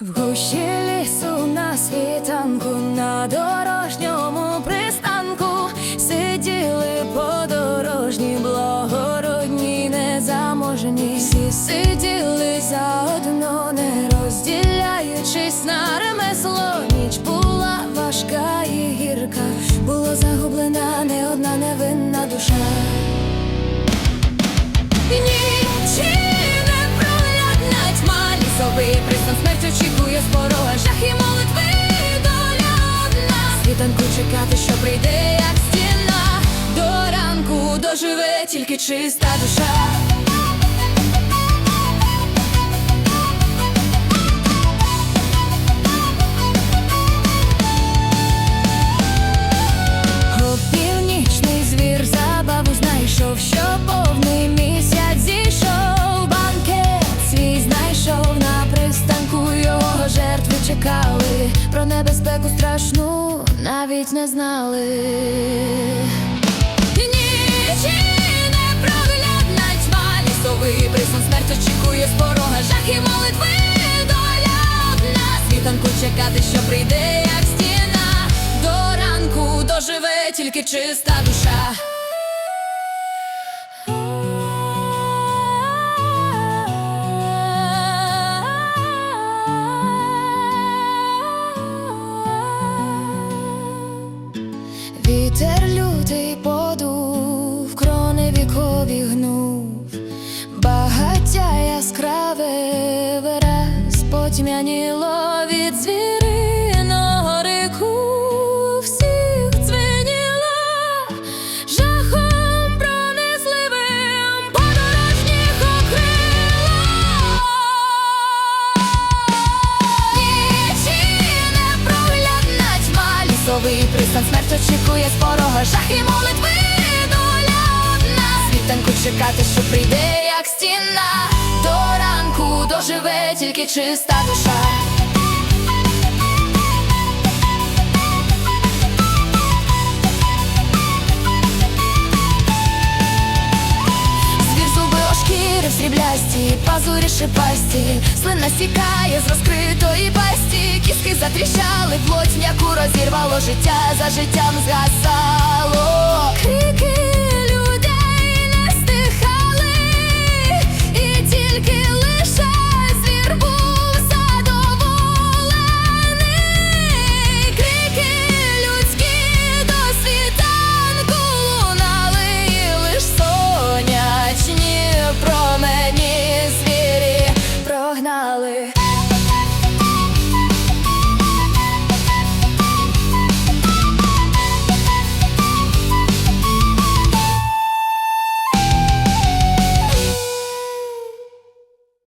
В гущі лісу на світанку на дорожньому пристанку сиділи подорожні, благородні, незаможні. Всі сиділи заодно, не розділяючись на ремесло. Світанку чекати, що прийде, як стіна. До ранку доживе тільки чиста душа. Опівнічний звір забаву знайшов, що повний місяць зійшов, банкет свій знайшов на пристанку, його жертви чекали, небезпеку страшну навіть не знали. Нічі непроглядна тьма, лісовий присун смерть очікує з порога, жах і молитви доля одна світанку чекати, що прийде, як стіна. До ранку доживе тільки чиста душа. Вираз потьмяніло від звіриного рику всіх дзвеніло жахом пронизливим подорожніх окрило. Нічі непроглядна тьма, лісовий пристан смерть очікує з порога жах і молитви доля одна світанку чекати, що прийде, як стіна. Тільки чиста душа. Звір зуби ошкіри сріблясті, пазурі шипасті, слина стікає з розкритої пасті, кіски затріщали, плоть м'яку розірвало життя, за життям згасало.